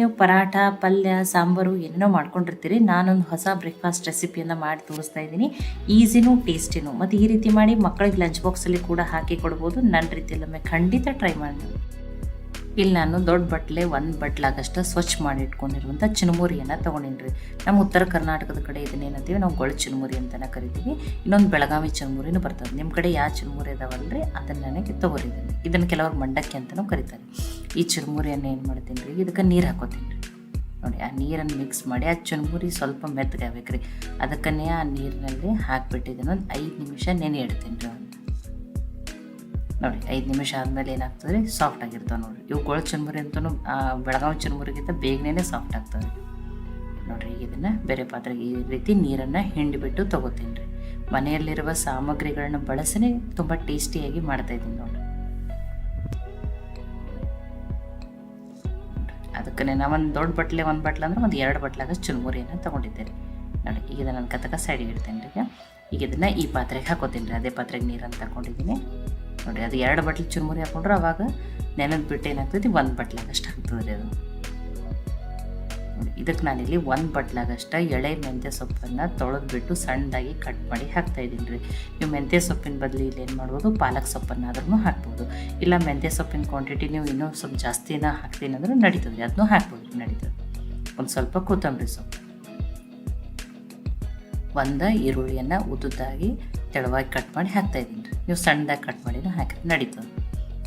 ನೀವು ಪರಾಠ, ಪಲ್ಯ, ಸಾಂಬಾರು ಏನೇನೋ ಮಾಡ್ಕೊಂಡಿರ್ತೀರಿ, ನಾನೊಂದು ಹೊಸ ಬ್ರೇಕ್ಫಾಸ್ಟ್ ರೆಸಿಪಿಯನ್ನು ಮಾಡಿ ತೋರಿಸ್ತಾ ಇದ್ದೀನಿ. ಈಸಿನೂ ಟೇಸ್ಟಿನೂ ಮತ್ತು ಈ ರೀತಿ ಮಾಡಿ ಮಕ್ಕಳಿಗೆ ಲಂಚ್ ಬಾಕ್ಸಲ್ಲಿ ಕೂಡ ಹಾಕಿ ಕೊಡ್ಬೋದು. ನನ್ನ ರೀತಿಯಲ್ಲೊಮ್ಮೆ ಖಂಡಿತ ಟ್ರೈ ಮಾಡಿ. ಇಲ್ಲಿ ನಾನು ದೊಡ್ಡ ಬಟ್ಲೆ, ಒಂದು ಬಟ್ಲಾಗಷ್ಟು ಸ್ವಚ್ಛ ಮಾಡಿ ಇಟ್ಕೊಂಡಿರುವಂಥ ಚಿನುಮುರಿಯನ್ನು ತೊಗೊಂಡಿನ್ರಿ. ನಮ್ಮ ಉತ್ತರ ಕರ್ನಾಟಕದ ಕಡೆ ಇದನ್ನೇನಂತೀವಿ ನಾವು ಗೊಳ ಚಿನುಮುರಿ ಅಂತಲೇ ಕರಿತೀವಿ. ಇನ್ನೊಂದು ಬೆಳಗಾವಿ ಚಿನುಮುರಿನೂ ಬರ್ತದೆ. ನಿಮ್ಮ ಕಡೆ ಯಾವ ಚುನಮುರಿ ಅದಾವಲ್ಲ ರೀ ಅದನ್ನು ನನಗೆ ತೊಗೊರಿದ್ದೀನಿ ಇದನ್ನು ಕೆಲವರು ಮಂಡಕ್ಕಿ ಅಂತಲೂ ಕರೀತಾರೆ. ಈ ಚುರುಮುರಿಯನ್ನು ಏನು ಮಾಡ್ತೀನಿ ರೀ? ಇದಕ್ಕೆ ನೀರು ಹಾಕೋತೀನಿ ರೀ. ನೋಡಿ, ಆ ನೀರನ್ನು ಮಿಕ್ಸ್ ಮಾಡಿ, ಆ ಚುರುಮುರಿ ಸ್ವಲ್ಪ ಮೆತ್ತಗೆ ಆಗ್ಬೇಕು ರೀ ಅದಕ್ಕನ್ನೇ ಆ ನೀರಿನಲ್ಲಿ ಹಾಕಿಬಿಟ್ಟಿದ್ದೀನಿ ಒಂದು ಐದು ನಿಮಿಷ ನೆನೆ ಇಡ್ತೀನಿ ರೀ ನೋಡಿ, ಐದು ನಿಮಿಷ ಆದಮೇಲೆ ಏನಾಗ್ತದೆ ರೀ? ಸಾಫ್ಟ್ ಆಗಿರ್ತವೆ ನೋಡಿರಿ. ಇವು ಗೊಳ ಚುರುಮುರಿ ಅಂತೂ ಬೆಳಗಾವಿ ಚುರುಮುರಿಗಿಂತ ಬೇಗನೆ ಸಾಫ್ಟ್ ಆಗ್ತವೆ ನೋಡಿರಿ ಇದನ್ನು ಬೇರೆ ಪಾತ್ರೆಗೆ ಈ ರೀತಿ ನೀರನ್ನು ಹಿಂಡಿಬಿಟ್ಟು ತೊಗೋತೀನಿ ರೀ. ಮನೆಯಲ್ಲಿರುವ ಸಾಮಗ್ರಿಗಳನ್ನ ಬಳಸಿನೇ ತುಂಬ ಟೇಸ್ಟಿಯಾಗಿ ಮಾಡ್ತಾಯಿದ್ದೀನಿ ನೋಡಿ ಅದಕ್ಕೆ ನಾನು ಒಂದು ದೊಡ್ಡ ಬಟ್ಲೆ, ಒಂದು ಬಟ್ಲೆ ಅಂದ್ರೆ ಒಂದು ಎರಡು ಬಟ್ಲಾಗ ಚುರುಮುರಿಯನ್ನು ತೊಗೊಂಡಿದ್ದೆ ನೋಡಿ, ಈಗ ನನ್ನ ಕತಕ ಸೈಡಿಗೆ ಇಡ್ತೇನೆ ರೀ ಈಗ. ಇದನ್ನು ಈ ಪಾತ್ರೆಗೆ ಹಾಕೋತೀನಿ ರೀ, ಅದೇ ಪಾತ್ರೆಗೆ ನೀರನ್ನು ತಗೊಂಡಿದ್ದೀನಿ. ನೋಡಿ, ಅದು ಎರಡು ಬಟ್ಲು ಚುರುಮುರಿ ಹಾಕೊಂಡ್ರೆ ಅವಾಗ ನೆನೆದು ಬಿಟ್ಟು ಏನಾಗ್ತೈತಿ? ಒಂದು ಬಟ್ಲಾಗಷ್ಟು ಹಾಕ್ತದೆ ರೀ ಅದು. ಇದಕ್ಕೆ ನಾನಿಲ್ಲಿ ಒಂದು ಬಟ್ಲಾಗಷ್ಟ ಎಳೆ ಮೆಂತ್ಯ ಸೊಪ್ಪನ್ನು ತೊಳೆದ್ಬಿಟ್ಟು ಸಣ್ಣದಾಗಿ ಕಟ್ ಮಾಡಿ ಹಾಕ್ತಾ ಇದ್ದೀನಿ ರೀ. ನೀವು ಮೆಂತ್ಯ ಸೊಪ್ಪಿನ ಬದಲು ಇಲ್ಲಿ ಏನು ಮಾಡ್ಬೋದು, ಪಾಲಕ್ ಸೊಪ್ಪನ್ನಾದ್ರೂ ಹಾಕ್ಬೋದು. ಇಲ್ಲ ಮೆಂತ್ಯ ಸೊಪ್ಪಿನ ಕ್ವಾಂಟಿಟಿ ನೀವು ಇನ್ನೂ ಸ್ವಲ್ಪ ಜಾಸ್ತಿನ ಹಾಕ್ತೀನಿ ಅಂದ್ರೆ ನಡೀತದೆ ಅದನ್ನೂ ಹಾಕ್ಬೋದು, ನಡೀತದೆ. ಒಂದು ಸ್ವಲ್ಪ ಕೊತ್ತಂಬರಿ ಸೊಪ್ಪು. ಒಂದು ಈರುಳ್ಳಿಯನ್ನು ಉದ್ದುದ್ದಾಗಿ ತೆಳುವಾಗಿ ಕಟ್ ಮಾಡಿ ಹಾಕ್ತಾ ಇದ್ದೀನಿ ರೀ. ನೀವು ಸಣ್ಣದಾಗಿ ಕಟ್ ಮಾಡಿನೂ ಹಾಕಿದ್ರೆ ನಡೀತದೆ.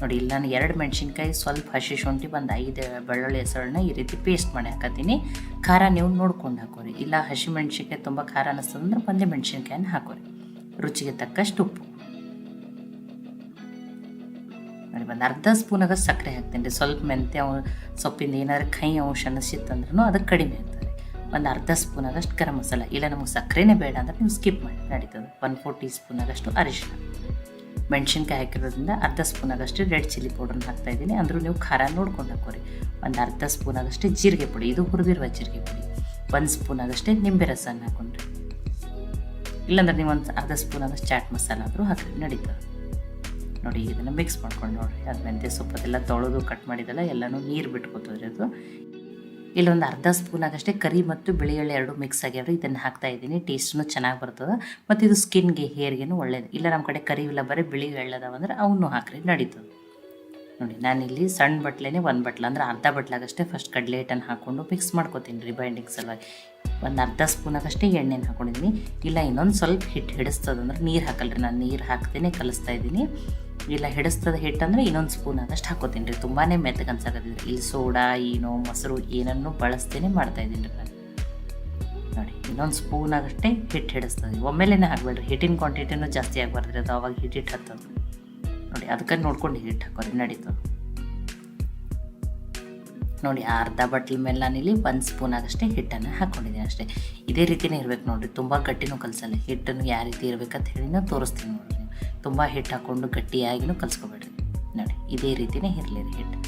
ನೋಡಿ, ಇಲ್ಲಿ ನಾನು ಎರಡು ಮೆಣಸಿನ್ಕಾಯಿ ಸ್ವಲ್ಪ ಹಸಿ ಶುಂಠಿ ಒಂದು ಐದು ಬೆಳ್ಳುಳ್ಳಿ ಹೆಸರನ್ನ ಈ ರೀತಿ ಪೇಸ್ಟ್ ಮಾಡಿ ಹಾಕತ್ತೀನಿ ಖಾರ ನೀವು ನೋಡ್ಕೊಂಡು ಹಾಕೋರಿ. ಇಲ್ಲ ಹಸಿ ಮೆಣಸಿನ್ಕಾಯಿ ತುಂಬ ಖಾರ ಅನ್ನಿಸ್ತದಂದ್ರೆ ಒಂದೇ ಮೆಣಸಿನ್ಕಾಯಿನ ಹಾಕೋರಿ. ರುಚಿಗೆ ತಕ್ಕಷ್ಟು ಉಪ್ಪು. ನೋಡಿ, ಒಂದು ಅರ್ಧ ಸ್ಪೂನಾಗ ಸಕ್ಕರೆ ಹಾಕ್ತೀನಿ ರೀ. ಸ್ವಲ್ಪ ಮೆಂತ್ಯ ಸೊಪ್ಪಿಂದ ಏನಾದ್ರು ಕೈ ಅಂಶ ಅನ್ನಿಸಿತ್ತಂದ್ರೂ ಅದಕ್ಕೆ ಕಡಿಮೆ ಆಗ್ತದೆ. ಒಂದು ಅರ್ಧ ಸ್ಪೂನಾಗಷ್ಟು ಗರಂ ಮಸಾಲ. ಇಲ್ಲ ನಮಗೆ ಸಕ್ಕರೆನೇ ಬೇಡ ಅಂದ್ರೆ ನೀವು ಸ್ಕಿಪ್ ಮಾಡಿ. ನಡೀತದೆ. ಒನ್ ಫೋರ್ ಟೀ ಸ್ಪೂನಾಗಷ್ಟು ಅರಿಶಿನ ಮೆಣಸಿನ್ಕಾಯಿ ಹಾಕಿರೋದ್ರಿಂದ ಅರ್ಧ ಸ್ಪೂನಾಗಷ್ಟು ರೆಡ್ ಚಿಲ್ಲಿ ಪೌಡರ್ನ ಹಾಕ್ತಾ ಇದ್ದೀನಿ. ಅಂದರೂ ನೀವು ಖಾರ ನೋಡ್ಕೊಂಡು ಹಾಕೋರಿ ಒಂದು ಅರ್ಧ ಸ್ಪೂನಾಗಷ್ಟು ಜೀರಿಗೆ ಪುಡಿ. ಇದು ಹುರಿದಿರುವ ಜೀರಿಗೆ ಪುಡಿ. ಒಂದು ಸ್ಪೂನಾಗಷ್ಟೇ ನಿಂಬೆ ರಸನ ಹಾಕೊಂಡ್ರಿ. ಇಲ್ಲಾಂದ್ರೆ ನೀವು ಒಂದು ಅರ್ಧ ಸ್ಪೂನಾಗಷ್ಟು ಚಾಟ್ ಮಸಾಲ ಆದರೂ ಹಾಕಿ ನಡೀತದೆ ನೋಡಿ, ಇದನ್ನು ಮಿಕ್ಸ್ ಮಾಡ್ಕೊಂಡು ನೋಡಿರಿ. ಅದು ಮೆಂತ್ಯ ಸೊಪ್ಪದೆಲ್ಲ ತೊಳೆದು ಕಟ್ ಮಾಡಿದೆಲ್ಲ ಎಲ್ಲನೂ ನೀರು ಬಿಟ್ಕೋತದ್ರಿ ಅದು. ಇಲ್ಲೊಂದು ಅರ್ಧ ಸ್ಪೂನಾಗಷ್ಟೇ ಕರಿ ಮತ್ತು ಬಿಳಿ ಎಳ್ಳು ಎರಡು ಮಿಕ್ಸ್ ಆಗ್ಯಾವ್ರಿ ಇದನ್ನು ಹಾಕ್ತಾ ಇದ್ದೀನಿ. ಟೇಸ್ಟ್ನು ಚೆನ್ನಾಗಿ ಬರ್ತದೆ. ಮತ್ತು ಇದು ಸ್ಕಿನ್ಗೆ ಹೇರ್ಗೆನೂ ಒಳ್ಳೇದು. ಇಲ್ಲ ನಮ್ಮ ಕಡೆ ಕರಿ ಇಲ್ಲ, ಬರೀ ಬಿಳಿ ಎಳ್ಳದವ ಅಂದ್ರೆ ಅವನ್ನೂ ಹಾಕ್ರಿ, ನಡೀತದೆ. ನೋಡಿ, ನಾನಿಲ್ಲಿ ಸಣ್ಣ ಬಟ್ಲೆನೇ ಒಂದು ಬಟ್ಲ ಅಂದ್ರೆ ಅರ್ಧ ಬಟ್ಲಾಗಷ್ಟೇ ಫಸ್ಟ್ ಕಡಲೆ ಹಿಟ್ಟನ್ನು ಹಾಕ್ಕೊಂಡು ಮಿಕ್ಸ್ ಮಾಡ್ಕೊತೀನಿ ರೀ ಬೈಂಡಿಂಗ್ ಸಲುವಾಗಿ. ಒಂದು ಅರ್ಧ ಸ್ಪೂನಾಗಷ್ಟೇ ಎಣ್ಣೆನ ಹಾಕ್ಕೊಂಡಿದ್ದೀನಿ ಇಲ್ಲ ಇನ್ನೊಂದು ಸ್ವಲ್ಪ ಹಿಟ್ಟು ಹಿಡಿಸ್ತದಂದ್ರೆ ನೀರು ಹಾಕಲ್ರಿ, ನಾನು ನೀರು ಹಾಕ್ತೇನೆ, ಕಲಿಸ್ತಾ ಇದ್ದೀನಿ. ಇಲ್ಲ ಹಿಡಿಸ್ತದ ಹಿಟ್ಟಂದ್ರೆ ಇನ್ನೊಂದು ಸ್ಪೂನ್ ಆದಷ್ಟು ಹಾಕೋತೀನಿ ರೀ. ತುಂಬಾ ಮೆತ್ತಗೆ ಅನ್ಸಕತ್ತಿದ್ರಿ. ಇಲ್ಲಿ ಸೋಡಾ ಏನೋ ಮೊಸರು ಏನನ್ನು ಬಳಸ್ತೇನೆ ಮಾಡ್ತಾ ಇದ್ದೀನಿ ರೀ ನಾನು. ನೋಡಿ, ಇನ್ನೊಂದು ಸ್ಪೂನ್ ಆಗಷ್ಟೇ ಹಿಟ್ಟು ಹಿಡಿಸ್ತದೆ ಒಮ್ಮೆಲೇನೆ ಹಾಕ್ಬೇಡ್ರಿ. ಹಿಟ್ಟಿನ ಕ್ವಾಂಟಿಟಿನೂ ಜಾಸ್ತಿ ಆಗಬಾರ್ದ್ರಿ. ಅದು ಅವಾಗ ಹಿಟ್ಟಿಟ್ಟು ಹತ್ತದು. ನೋಡಿ, ಅದಕ್ಕೆ ನೋಡ್ಕೊಂಡು ಹಿಟ್ಟು ಹಾಕೋರಿ. ನಡೀತದೆ ನೋಡಿ ಅರ್ಧ ಬಟ್ಲ ಮೇಲೆ ನಾನಿಲ್ಲಿ ಒಂದು ಸ್ಪೂನ್ ಆಗಷ್ಟೇ ಹಿಟ್ಟನ್ನು ಹಾಕ್ಕೊಂಡಿದ್ದೀನಿ ಅಷ್ಟೇ. ಇದೇ ರೀತಿನೇ ಇರ್ಬೇಕು ನೋಡಿರಿ. ತುಂಬ ಗಟ್ಟಿನೂ ಕಲಸಲ್ಲ. ಹಿಟ್ಟನ್ನು ಯಾವ ರೀತಿ ಇರ್ಬೇಕಂತ ನಾನು ತೋರಿಸ್ತೀನಿ ನೋಡಿರಿ. ತುಂಬ ಹಿಟ್ಟು ಹಾಕ್ಕೊಂಡು ಗಟ್ಟಿಯಾಗಿನೂ ಕಲಿಸ್ಕೊಬೇಡ್ರಿ. ನೋಡಿ, ಇದೇ ರೀತಿನೇ ಇರಲಿ ರೀ ಹಿಟ್ಟು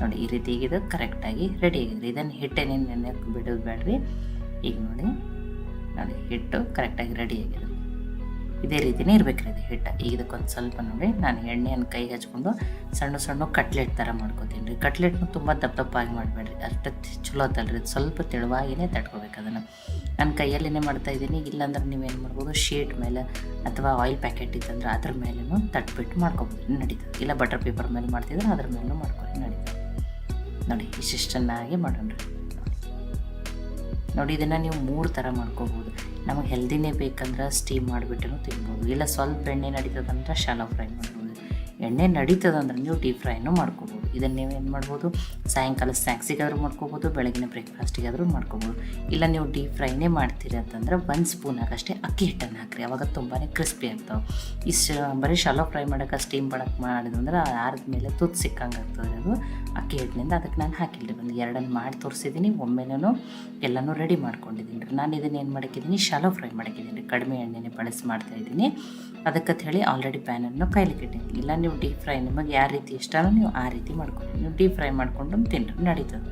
ನೋಡಿ, ಈ ರೀತಿ ಇದು ಕರೆಕ್ಟಾಗಿ ರೆಡಿ ಆಗಿದೆ. ಇದನ್ನು ಹಿಟ್ಟೇನೇನು ನೆನೆ ಬಿಡೋದು ಬೇಡ್ರಿ. ಈಗ ನೋಡಿ ನೋಡಿ ಹಿಟ್ಟು ಕರೆಕ್ಟಾಗಿ ರೆಡಿ ಆಗಿದೆ. ಇದೇ ರೀತಿಯೇ ಇರಬೇಕ್ರಿ ಇದು ಹಿಟ್ಟು. ಈಗ ಇದಕ್ಕೊಂದು ಸ್ವಲ್ಪ ನೋಡಿ, ನಾನು ಎಣ್ಣೆಯನ್ನು ಕೈಗೆ ಹಚ್ಕೊಂಡು ಸಣ್ಣ ಸಣ್ಣ ಕಟ್ಲೆಟ್ ಥರ ಮಾಡ್ಕೊತೀನಿ ರೀ. ಕಟ್ಲೆಟ್ನು ತುಂಬ ದಪ್ಪ ದಪ್ಪಾಗಿ ಮಾಡಬೇಡ್ರಿ. ಅಷ್ಟು ಚಲೋ ಇದು ಸ್ವಲ್ಪ ತೆಳುವಾಗಿನೇ ತಟ್ಕೋಬೇಕು ಅದನ್ನು. ನನ್ನ ಕೈಯಲ್ಲೇ ಮಾಡ್ತಾ ಇದ್ದೀನಿ. ಇಲ್ಲಾಂದ್ರೆ ನೀವೇನು ಮಾಡ್ಬೋದು, ಶೀಟ್ ಮೇಲೆ ಅಥವಾ ಆಯಿಲ್ ಪ್ಯಾಕೆಟ್ ಇತ್ತಂದ್ರೆ ಅದ್ರ ಮೇಲೂ ತಟ್ಬಿಟ್ಟು ಮಾಡ್ಕೊಬೋದು. ನಡೀತದೆ. ಇಲ್ಲ ಬಟರ್ ಪೇಪರ್ ಮೇಲೆ ಮಾಡ್ತಿದ್ರೆ ಅದ್ರ ಮೇಲೂ ಮಾಡ್ಕೊಳ್ಳಿ ನಡೀತದೆ. ನೋಡಿ ಇಷ್ಟಿಷ್ಟನ್ನಾಗಿ ಮಾಡೋಣ ನೋಡಿ ಇದನ್ನು ನೀವು ಮೂರು ಥರ ಮಾಡ್ಕೋಬೋದು. ನಮಗೆ ಹೆಲ್ದಿನೇ ಬೇಕಂದ್ರೆ ಸ್ಟೀಮ್ ಮಾಡಿಬಿಟ್ಟು ತಿನ್ಬೋದು. ಇಲ್ಲ, ಸ್ವಲ್ಪ ಎಣ್ಣೆ ನಡೀತದಂದ್ರೆ ಶಾಲೋ ಫ್ರೈ ಮಾಡ್ಬೋದು. ಎಣ್ಣೆ ನಡೀತದಂದ್ರೆ ನೀವು ಡೀಪ್ ಫ್ರೈನೂ ಮಾಡ್ಕೋಬೋದು. ಇದನ್ನು ನೀವು ಏನು ಮಾಡ್ಬೋದು? ಸಾಯಂಕಾಲ ಸ್ನ್ಯಾಕ್ಸಿಗಾದರೂ ಮಾಡ್ಕೋಬೋದು, ಬೆಳಗಿನ ಬ್ರೇಕ್ಫಾಸ್ಟಿಗಾದ್ರೂ ಮಾಡ್ಕೋಬೋದು. ಇಲ್ಲ ನೀವು ಡೀಪ್ ಫ್ರೈನೇ ಮಾಡ್ತೀರಿ ಅಂತಂದ್ರೆ ಒಂದು ಸ್ಪೂನ್ ಆಗಷ್ಟೇ ಅಕ್ಕಿ ಹಿಟ್ಟನ್ನು ಹಾಕ್ರಿ. ಅವಾಗ ತುಂಬಾ ಕ್ರಿಸ್ಪಿ ಆಗ್ತಾವೆ. ಇಷ್ಟು, ಬರೀ ಶಾಲೋ ಫ್ರೈ ಮಾಡೋಕೆ ಸ್ಟೀಮ್ ಮಾಡಕ್ಕೆ ಮಾಡಿದಂದ್ರೆ ಆರದ ಮೇಲೆ ತುತ್ತು ಸಿಕ್ಕಂಗೆ ಆಗ್ತದೆ ಅದು. ಅಕ್ಕಿ ಹಿಟ್ಟಿನಿಂದ ಅದಕ್ಕೆ ನಾನು ಹಾಕಿಲ್ಲ ಒಂದು ಎರಡನ್ನು ಮಾಡಿ ತೋರಿಸಿದ್ದೀನಿ ಒಮ್ಮೆನೂ ಎಲ್ಲನೂ ರೆಡಿ ಮಾಡ್ಕೊಂಡಿದ್ದೀನಿ ರೀ. ನಾನು ಇದನ್ನು ಏನು ಮಾಡಕ್ಕಿದ್ದೀನಿ ಶಾಲೋ ಫ್ರೈ ಮಾಡಕ್ಕಿದ್ದೀನಿ ರೀ. ಕಡಿಮೆ ಎಣ್ಣೆನೇ ಬಳಸಿ ಮಾಡ್ತಾ ಇದ್ದೀನಿ. ಅದಕ್ಕಂತ ಹೇಳಿ ಆಲ್ರೆಡಿ ಪ್ಯಾನನ್ನು ಕೈಲಿಕ್ಕೆ ಇಟ್ಟಿದ್ದೀನಿ ಇಲ್ಲ ನೀವು ಡೀಪ್ ಫ್ರೈ ನಿಮಗೆ ಯಾವ ರೀತಿ ಇಷ್ಟನೋ ನೀವು ಆ ರೀತಿ ಮಾಡ್ಕೊಳ್ಳಿ ನೀವು ಡೀಪ್ ಫ್ರೈ ಮಾಡ್ಕೊಂಡು ತಿನ್ನಿರಿ ನಡೀತದೆ.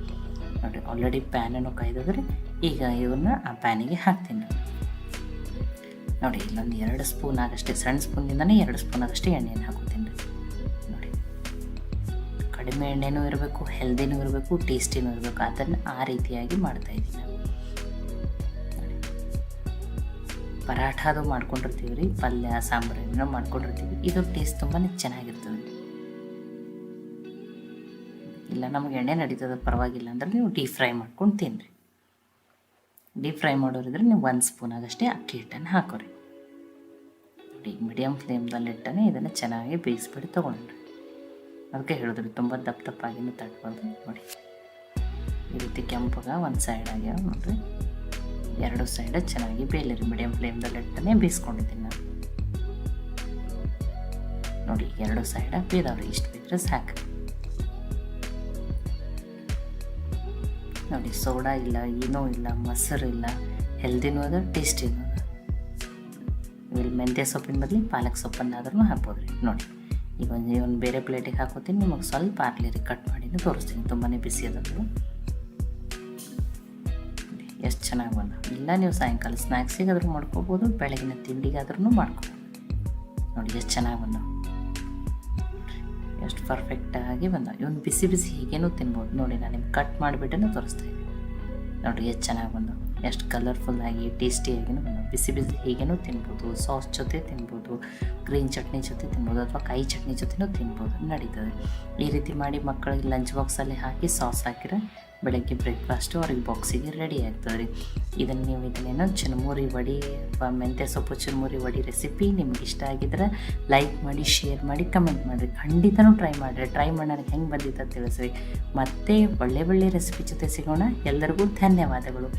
ನೋಡಿ ಆಲ್ರೆಡಿ ಪ್ಯಾನನ್ನು ಕಾಯ್ದದ್ರಿ, ಈಗ ಇವನ್ನ ಆ ಪ್ಯಾನಿಗೆ ಹಾಕ್ತೀನಿ. ನೋಡಿ ಇಲ್ಲೊಂದು ಎರಡು ಸ್ಪೂನ್ ಆಗಷ್ಟೇ, ಸಣ್ಣ ಸ್ಪೂನಿಂದನೇ ಎರಡು ಸ್ಪೂನ್ ಆಗಷ್ಟೇ ಎಣ್ಣೆಯನ್ನು ಹಾಕೋತೀನಿ ನೋಡಿ, ಕಡಿಮೆ ಎಣ್ಣೆನೂ ಇರಬೇಕು ಹೆಲ್ದಿನೂ ಇರಬೇಕು ಟೇಸ್ಟಿನೂ ಇರಬೇಕು, ಅದನ್ನು ಆ ರೀತಿಯಾಗಿ ಮಾಡ್ತಾ ಇದ್ದೀನಿ. ಪರಾಠಾದು ಮಾಡ್ಕೊಂಡಿರ್ತೀವಿ ರೀ, ಪಲ್ಯ, ಸಾಂಬಾರು ಏನೋ ಮಾಡ್ಕೊಂಡಿರ್ತೀವಿ, ಇದು ಟೇಸ್ಟ್ ತುಂಬಾ ಚೆನ್ನಾಗಿರ್ತದೆ ಇಲ್ಲ, ನಮ್ಗೆ ಎಣ್ಣೆ ನಡೀತದೆ, ಪರವಾಗಿಲ್ಲ ಅಂದ್ರೆ ನೀವು ಡೀಪ್ ಫ್ರೈ ಮಾಡ್ಕೊಂಡು ತಿನ್ನಿರಿ ಡೀಪ್ ಫ್ರೈ ಮಾಡೋರಿದ್ರೆ ನೀವು ಒಂದು ಸ್ಪೂನ್ ಆಗಷ್ಟೇ ಅಕ್ಕಿ ಹಿಟ್ಟನ್ನು ಹಾಕೋರಿ. ಮೀಡಿಯಂ ಫ್ಲೇಮ್ದಲ್ಲಿ ಇಟ್ಟನೆ ಇದನ್ನು ಚೆನ್ನಾಗಿ ಬೇಯಿಸ್ಬಿಟ್ಟು ತೊಗೊಂಡ್ರಿ. ಅದಕ್ಕೆ ಹೇಳಿದ್ರು, ತುಂಬ ದಪ್ಪ ದಪ್ಪಾಗಿನೂ ತಟ್ಬಾರ್ದು. ನೋಡಿ, ಈ ರೀತಿ ಕೆಂಪಗ ಒಂದು ಸೈಡ್ ಆಗ್ಯಾವ ನೋಡ್ರಿ. ಎರಡು ಸೈಡ್ ಚೆನ್ನಾಗಿ ಬೇಯಲಿರಿ ಮೀಡಿಯಂ ಫ್ಲೇಮ್ದಲ್ಲಿ ಇಟ್ಟನೆ ಬೇಯಿಸ್ಕೊಂಡಿದ್ದೀನಿ ನಾನು. ನೋಡಿ, ಎರಡು ಸೈಡ ಬೇದವ್ರಿ ಇಷ್ಟು ಬಿದ್ರೆ ಸಾಕು. ನೋಡಿ, ಸೋಡಾ ಇಲ್ಲ ಏನೂ ಇಲ್ಲ, ಮೊಸರು ಇಲ್ಲ ಹೆಲ್ದಿನೂ ಅದ ಟೇಸ್ಟಿನೂ ಅದ. ಇಲ್ಲಿ ಮೆಂತ್ಯ ಸೊಪ್ಪಿನ ಬದಲು ಪಾಲಕ್ ಸೊಪ್ಪನ್ನಾದ್ರೂ ಹಾಕ್ಬೋದು ರೀ ನೋಡಿ, ಈಗ ಒಂದು ಒಂದು ಬೇರೆ ಪ್ಲೇಟಿಗೆ ಹಾಕೋತೀನಿ, ನಿಮಗೆ ಸ್ವಲ್ಪ ಹಾಕ್ಲಿ ರೀ ಕಟ್ ಮಾಡಿನೂ ತೋರಿಸ್ತೀನಿ ತುಂಬಾ ಬಿಸಿ ಅದ ಎಷ್ಟು ಚೆನ್ನಾಗಿ ಬಂದ. ಇಲ್ಲ, ನೀವು ಸಾಯಂಕಾಲ ಸ್ನ್ಯಾಕ್ಸಿಗಾದ್ರೂ ಮಾಡ್ಕೋಬೋದು, ಬೆಳಗಿನ ತಿಂಡಿಗಾದ್ರೂ ಮಾಡ್ಕೋಬೋದು. ನೋಡಿ, ಎಷ್ಟು ಚೆನ್ನಾಗಿ ಬಂದ. ಎಷ್ಟು ಪರ್ಫೆಕ್ಟಾಗಿ ಬಂದ ಇವನು ಬಿಸಿ ಬಿಸಿ ಹೀಗೇನೂ ತಿನ್ಬೋದು. ನೋಡಿ, ನಾನು ನಿಮ್ಗೆ ಕಟ್ ಮಾಡಿಬಿಟ್ಟು ತೋರಿಸ್ತಾ ಇದ್ದೀನಿ. ನೋಡಿ ಎಷ್ಟು ಚೆನ್ನಾಗಿ ಬಂದು ಎಷ್ಟು ಕಲರ್ಫುಲ್ಲಾಗಿ ಟೇಸ್ಟಿಯಾಗಿನೂ ಬಂದು ಬಿಸಿ ಬಿಸಿ ಹೀಗೇನೂ ತಿನ್ಬೋದು. ಸಾಸ್ ಜೊತೆ ತಿನ್ಬೋದು. ಗ್ರೀನ್ ಚಟ್ನಿ ಜೊತೆ ತಿನ್ಬೋದು. ಅಥವಾ ಕಾಯಿ ಚಟ್ನಿ ಜೊತೆನೂ ತಿನ್ಬೋದು. ನಡೀತದೆ. ಈ ರೀತಿ ಮಾಡಿ ಮಕ್ಕಳಿಗೆ ಲಂಚ್ ಬಾಕ್ಸಲ್ಲಿ ಹಾಕಿ ಸಾಸ್ ಹಾಕಿದ್ರೆ ಬೆಳಗ್ಗೆ ಬ್ರೇಕ್ಫಾಸ್ಟು, ಅವ್ರಿಗೆ ಬಾಕ್ಸಿಗೆ ರೆಡಿ ಆಗ್ತದೆ ರೀ ಇದನ್ನು ನೀವು ಇದನ್ನೇನೋ ಚುರುಮುರಿ ವಡಿ ಅಥವಾ ಮೆಂತ್ಯ ಸೊಪ್ಪು ಚುರುಮುರಿ ವಡಿ ರೆಸಿಪಿ ನಿಮ್ಗೆ ಇಷ್ಟ ಆಗಿದ್ರೆ ಲೈಕ್ ಮಾಡಿ ಶೇರ್ ಮಾಡಿ ಕಮೆಂಟ್ ಮಾಡಿರಿ ಖಂಡಿತನೂ ಟ್ರೈ ಮಾಡಿರಿ. ಟ್ರೈ ಮಾಡೋಣ ಹೆಂಗೆ ಬಂದಿತ್ತು ತಿಳಿಸ್ರಿ. ಮತ್ತೆ ಒಳ್ಳೆ ಒಳ್ಳೆ ರೆಸಿಪಿ ಜೊತೆ ಸಿಗೋಣ. ಎಲ್ಲರಿಗೂ ಧನ್ಯವಾದಗಳು.